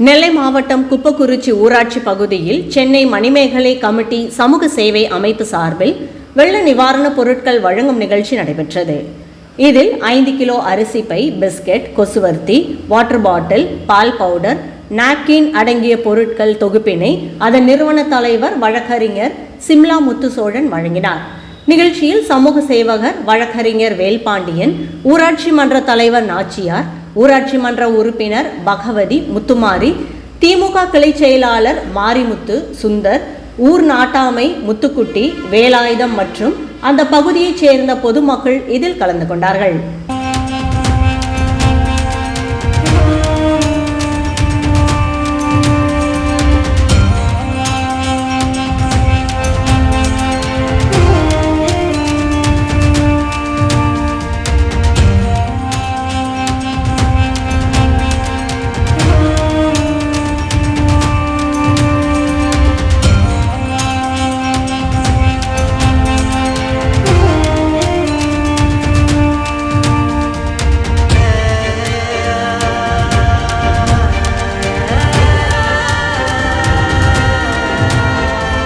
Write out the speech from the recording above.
நெல்லை மாவட்டம் குப்பக்குறிச்சி ஊராட்சி பகுதியில் சென்னை மணிமேகலை கமிட்டி சமூக சேவை அமைப்பு சார்பில் வெள்ள நிவாரணப் பொருட்கள் வழங்கும் நிகழ்ச்சி நடைபெற்றது. இதில் ஐந்து கிலோ அரிசி பை பிஸ்கெட் கொசுவர்த்தி வாட்டர் பாட்டில் பால் பவுடர் நாப்கின் அடங்கிய பொருட்கள் தொகுப்பினை அதன் நிறுவன தலைவர் வழக்கறிஞர் சிம்லா முத்துசோழன் வழங்கினார். நிகழ்ச்சியில் சமூக சேவகர் வழக்கறிஞர் வேல்பாண்டியன் ஊராட்சி மன்ற தலைவர் நாச்சியார் ஊராட்சி மன்ற உறுப்பினர் பகவதி முத்துமாரி திமுக கிளை செயலாளர் மாரிமுத்து சுந்தர் ஊர் நாட்டாமை முத்துக்குட்டி வேலாயுதம் மற்றும் அந்த பகுதியைச் சேர்ந்த பொதுமக்கள் இதில் கலந்து கொண்டார்கள்.